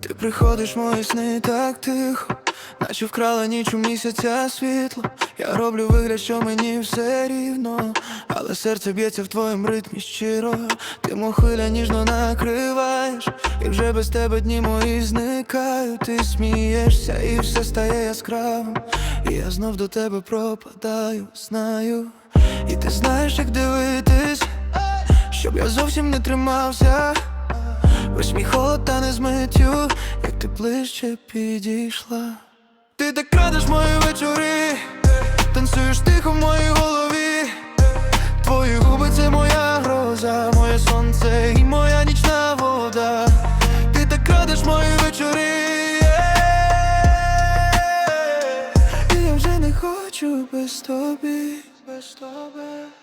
Ти приходиш мої сни так тихо, наче вкрала ніч у місяця світло. Я роблю вигляд, що мені все рівно, але серце б'ється в твоєму ритмі щиро. Ти мохиля ніжно накриваєш, і вже без тебе дні мої зникають. Ти смієшся і все стає яскравим. І я знов до тебе пропадаю, знаю. І ти знаєш, як дивитись, щоб я зовсім не тримався. Весь мій не змиттю, як ти ближче підійшла. Ти так крадеш мої вечори, танцюєш тихо в моїй голові. Твої губи це моя гроза, моє сонце і моя нічна вода. Ти так крадеш мої вечори. Я вже не хочу без тобі, без тобі.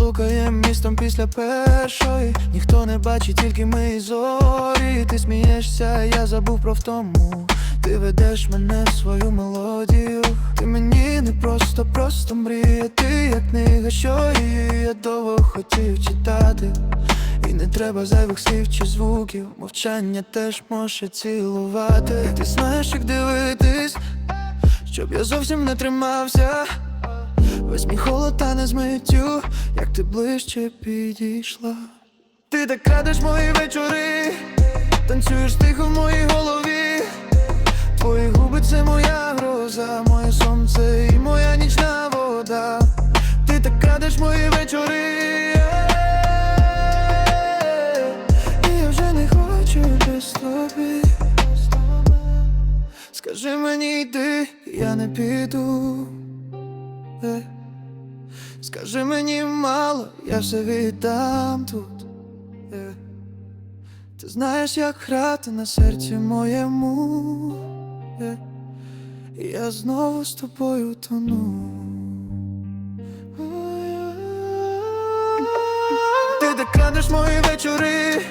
Ми блукаємо містом після першої, ніхто не бачить, тільки ми і зорі. Ти смієшся, я забув про втому. Ти ведеш мене в свою мелодію. Ти мені не просто, просто мрія. Ти як книга, що її я довго хотів читати. І не треба зайвих слів чи звуків. Мовчання теж може цілувати. Ти знаєш, як дивитись, щоб я зовсім не тримався. Весь мій холод та не змиттю, як ти ближче підійшла. Ти так крадеш мої вечори, танцюєш тихо в моїй голові. Твої губи це моя гроза, моє сонце і моя нічна вода. Ти так крадеш мої вечори. І я вже не хочу без тобі. Скажи мені йди, я не піду. Скажи мені мало, я все віддам тут. Е, Ти знаєш, як грати на серці моєму. Е, і Я знову з тобою тону. Ти так крадеш мої вечори,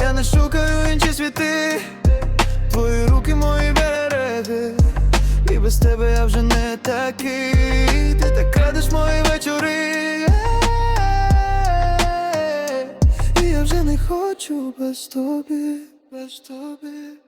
я не шукаю інші світи. Твої руки мої береги, і без тебе я вже не такий. Хочу без тобі, без тобі.